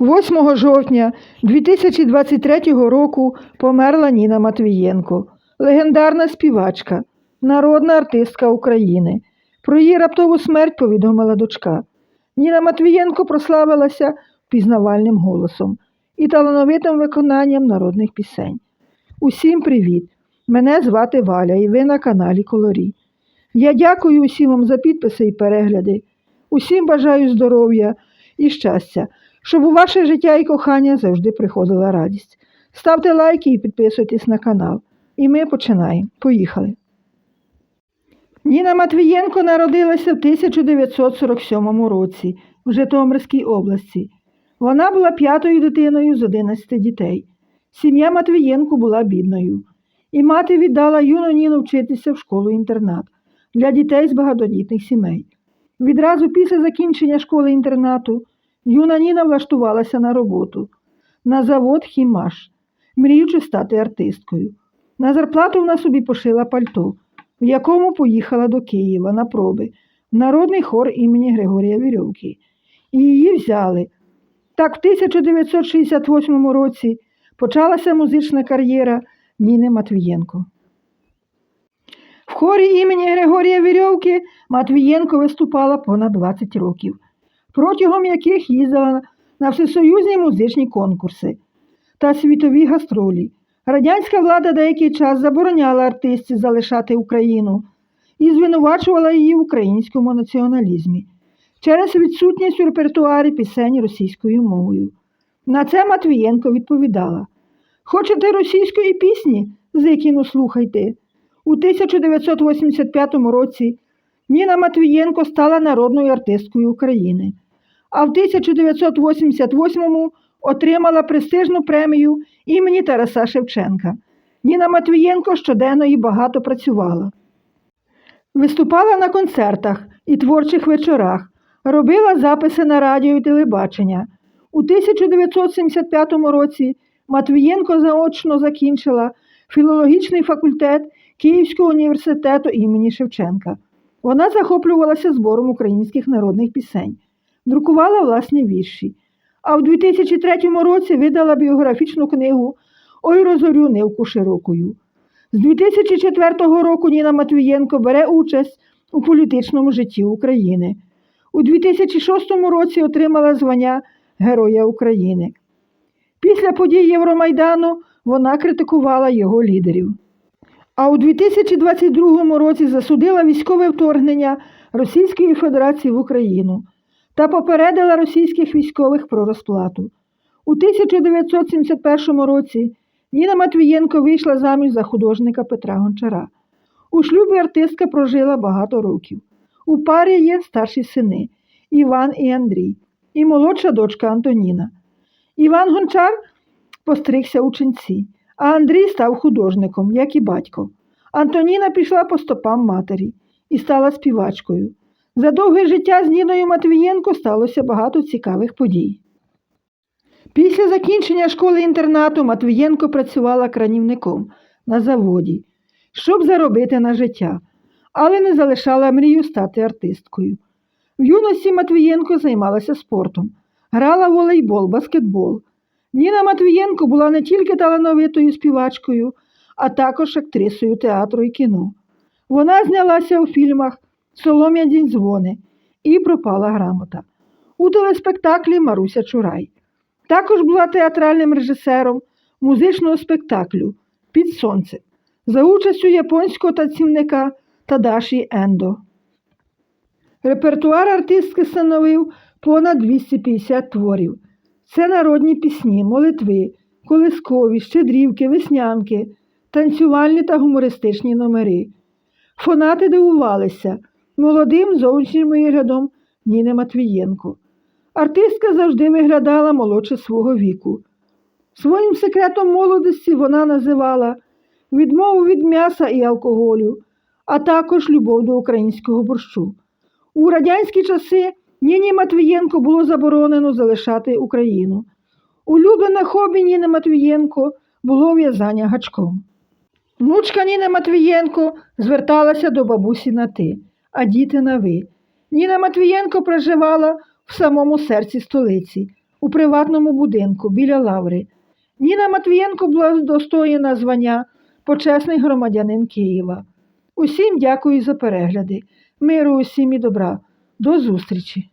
8 жовтня 2023 року померла Ніна Матвієнко, легендарна співачка, народна артистка України. Про її раптову смерть повідомила дочка. Ніна Матвієнко прославилася пізнавальним голосом і талановитим виконанням народних пісень. Усім привіт! Мене звати Валя і ви на каналі Колорі. Я дякую усім вам за підписи і перегляди. Усім бажаю здоров'я і щастя, щоб у ваше життя і кохання завжди приходила радість. Ставте лайки і підписуйтесь на канал. І ми починаємо. Поїхали. Ніна Матвієнко народилася в 1947 році в Житомирській області. Вона була п'ятою дитиною з 11 дітей. Сім'я Матвієнко була бідною. І мати віддала юну Ніну вчитися в школу-інтернат для дітей з багатодітних сімей. Відразу після закінчення школи-інтернату юна Ніна влаштувалася на роботу на завод Хімаш, мріючи стати артисткою. На зарплату вона собі пошила пальто, в якому поїхала до Києва на проби в народний хор імені Григорія Вірьовки. І її взяли. Так, в 1968 році почалася музична кар'єра Ніни Матвієнко. В хорі імені Григорія Вірьовки Матвієнко виступала понад 20 років, протягом яких їздила на всесоюзні музичні конкурси та світові гастролі. Радянська влада деякий час забороняла артистів залишати Україну і звинувачувала її в українському націоналізмі через відсутність у репертуарі пісень російською мовою. На це Матвієнко відповідала: Хочете російської пісні? Зикіну слухайте. У 1985 році Ніна Матвієнко стала народною артисткою України, а в 1988 отримала престижну премію імені Тараса Шевченка. Ніна Матвієнко щоденно і багато працювала. Виступала на концертах і творчих вечорах, робила записи на радіо і телебачення. У 1975 році Матвієнко заочно закінчила філологічний факультет Київського університету імені Шевченка. Вона захоплювалася збором українських народних пісень, друкувала власні вірші. А в 2003 році видала біографічну книгу Ой розорю нивку широкою. З 2004 року Ніна Матвієнко бере участь у політичному житті України. У 2006 році отримала звання Героя України. Після подій Євромайдану вона критикувала його лідерів. А у 2022 році засудила військове вторгнення Російської Федерації в Україну та попередила російських військових про розплату. У 1971 році Ніна Матвієнко вийшла заміж за художника Петра Гончара. У шлюбі артистка прожила багато років. У парі є старші сини Іван і Андрій, і молодша дочка Антоніна. Іван Гончар постригся у ченці, а Андрій став художником, як і батько. Антоніна пішла по стопам матері і стала співачкою. За довге життя з Ніною Матвієнко сталося багато цікавих подій. Після закінчення школи-інтернату Матвієнко працювала кранівником на заводі, щоб заробити на життя, але не залишала мрію стати артисткою. В юності Матвієнко займалася спортом, грала в волейбол, баскетбол. Ніна Матвієнко була не тільки талановитою співачкою, а також актрисою театру і кіно. Вона знялася у фільмах Солом'яні дзвони і пропала грамота у телеспектаклі Маруся Чурай. Також була театральним режисером музичного спектаклю Під сонце за участю японського танцівника Тадаші Ендо. Репертуар артистки становив понад 250 творів. Це народні пісні, молитви, колискові, щедрівки, веснянки, танцювальні та гумористичні номери. Фанати дивувалися молодим зовнішнім виглядом Ніни Матвієнко. Артистка завжди виглядала молодше свого віку. Своїм секретом молодості вона називала відмову від м'яса і алкоголю, а також любов до українського борщу. У радянські часи Ніні Матвієнко було заборонено залишати Україну. Улюблене хобі Ніни Матвієнко було в'язання гачком. Внучка Ніни Матвієнко зверталася до бабусі на ти, а діти на ви. Ніна Матвієнко проживала в самому серці столиці, у приватному будинку біля Лаври. Ніна Матвієнко була достоєна звання почесний громадянин Києва. Усім дякую за перегляди. Миру усім і добра. До зустрічі!